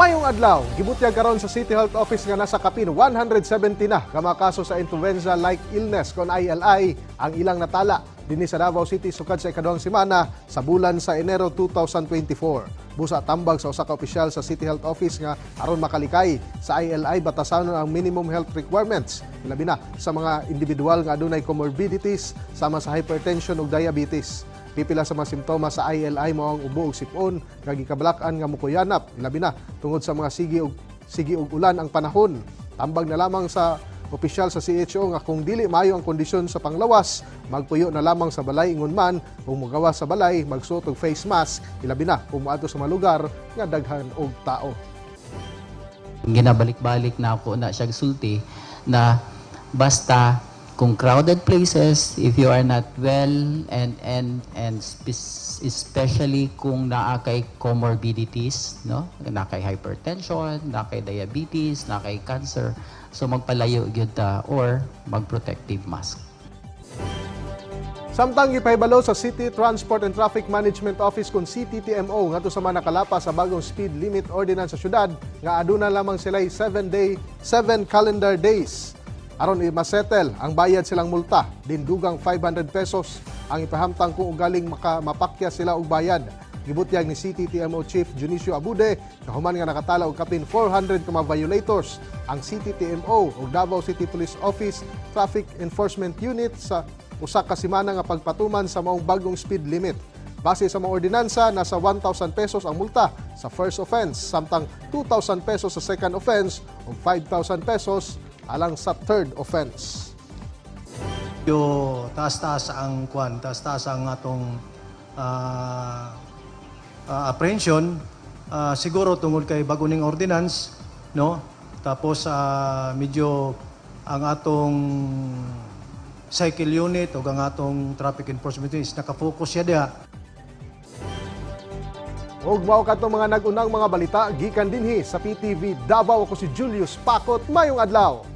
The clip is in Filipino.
Mayong adlaw, gibutyag karon sa City Health Office nga nasa kapin 170 na ka mga kaso sa influenza-like illness kon ILI ang ilang natala dinhi sa Davao City sukad sa ikaduhang semana sa bulan sa Enero 2024. Busa tambag sa usa ka opisyal sa City Health Office nga aron makalikay sa ILI batasanon ang minimum health requirements labi na sa mga individual nga adunay comorbidities sama sa hypertension ug diabetes. Pipila sa mga simptomas sa ILI mo ang ubo ug sipon, nga gikabalakan nga mukuyanap, labi na tungod sa mga sige ug sige ug ulan ang panahon. Tambag na lamang sa opisyal sa CHO nga kung dili maayo ang kondisyon sa panglawas, magpuyo na lamang sa balay ingon man, kung magawa sa balay, magsuot og face mask, ilabi na kung moadto sa mga lugar nga daghan og tao. ginabalik-balik na ako na siya sulti na basta kung crowded places if you are not well and and and spe- especially kung naa kay comorbidities no? Na kay hypertension na kay diabetes na kay cancer so magpalayo gyud ta or mag-protective mask. Samtang ipahibalo sa City Transport and Traffic Management Office kung CTTMO ngadto sa mga nakalapa sa bagong speed limit ordinance sa syudad nga aduna lamang sila 7 day 7 calendar days aron i-masettle ang bayad silang multa din dugang 500 pesos ang ipahamtang kung ugaling maka, mapakya sila og bayad gibutyag ni CTTMO Chief Junicio Abude kahuman nga nakatala og kapin 400 ka violators ang CTTMO ug Davao City Police Office Traffic Enforcement Unit sa usa ka semana nga pagpatuman sa maong bagong speed limit. Base sa mga ordinansa, nasa 1,000 pesos ang multa sa first offense, samtang 2,000 pesos sa second offense ug 5,000 pesos alang sa third offense. Yo taas-taas ang kwan, taas-taas ang atong ah, ah, apprehension Ah, siguro tungod kay baguning ordinance, no? Tapos ah, medyo ang atong cycle unit o ang atong traffic enforcement unit is nakafocus siya diha Ug mao kadtong mga nagunang mga balita gikan dinhi sa PTV Davao ako si Julius Pakot mayong adlaw.